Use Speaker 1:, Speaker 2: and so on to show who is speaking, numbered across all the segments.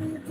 Speaker 1: Yeah.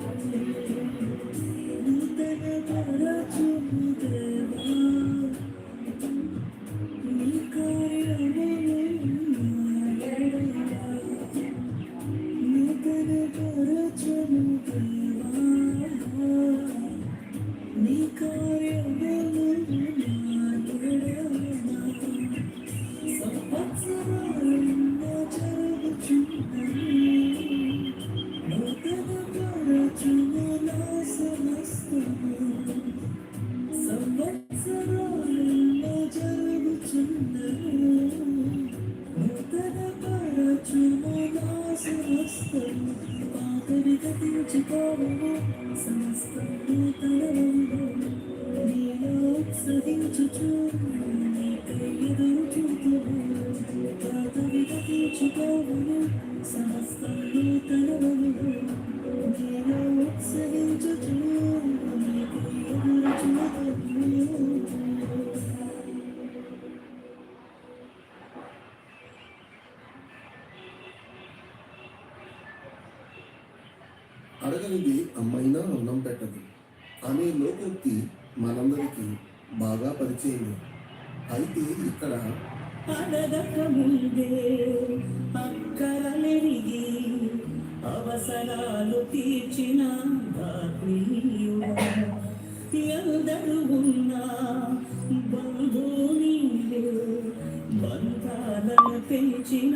Speaker 1: చేసినావు నీకే పాతవి గతించిపోవును సమస్తం నూతనములు నీలో ఉత్సహించుచు నీకై ఎదురు చూపును పాతవి గతించిపోవును సమస్తం నీలో ఉత్సహించుచు నీకై ఎదురు
Speaker 2: అడగనిది అమ్మైనా అన్నం పెట్టదు. అనే లోకోక్తి మనందరికీ బాగా పరిచయం అయితే ఇక్కడ
Speaker 1: అడగక ముందే అక్కరలెరిగి అవసరాలు తీర్చిన ఆత్మీయుడా ఎందరు ఉన్నా బంధు నీవే బంధాలను పెంచిన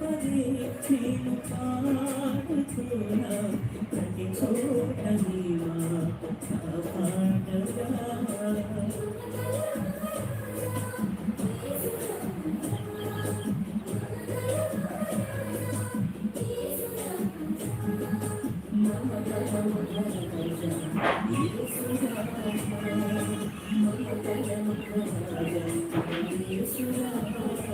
Speaker 1: పదే నేను పాడుతున్నా. ప్రతి చోట నీ మాట నా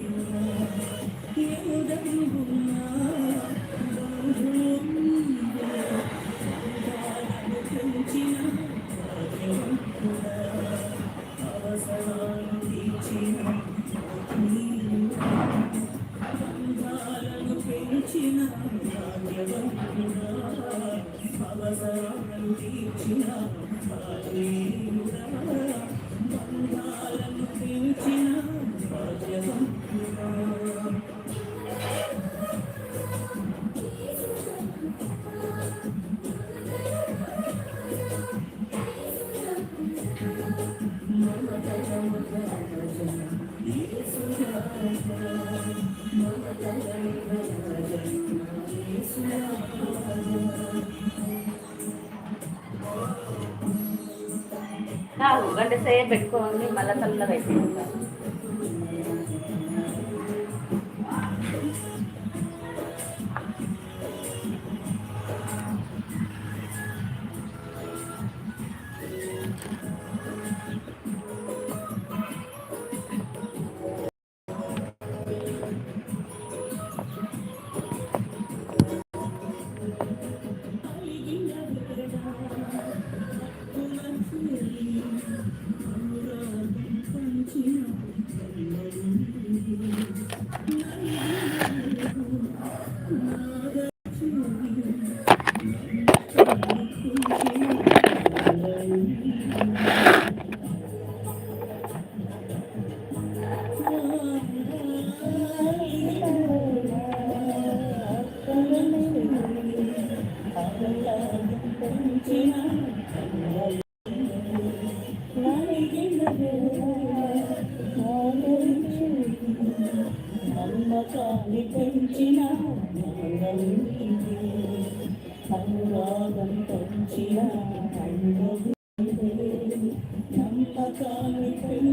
Speaker 1: కాదు గంట సేపు పెట్టుకోండి మళ్ళీ చల్లగా అయిపోయింది.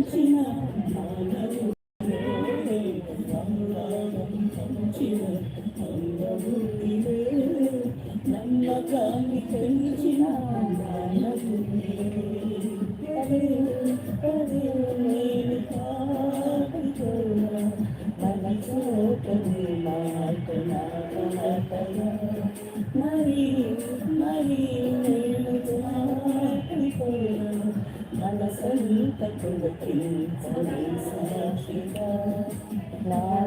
Speaker 1: నమ్మకాన్ని నా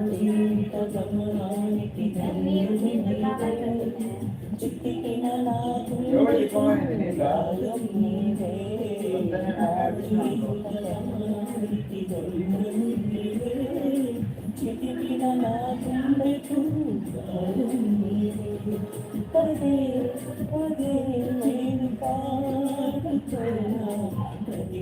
Speaker 1: జీవిత గమనానికి చిట్టికిన నా భాగం నీవే నా జీవిత గమనానికి నీవే చిటికిన నా గుండెకు నీవే పదే పదే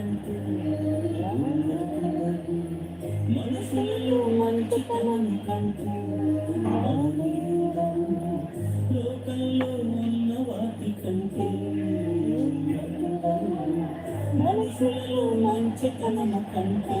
Speaker 3: కంటే మనసులో మంచితనం కంటే లోకంలో ఉన్న వాటి కంటే
Speaker 1: మనసులో మంచితనం కంటే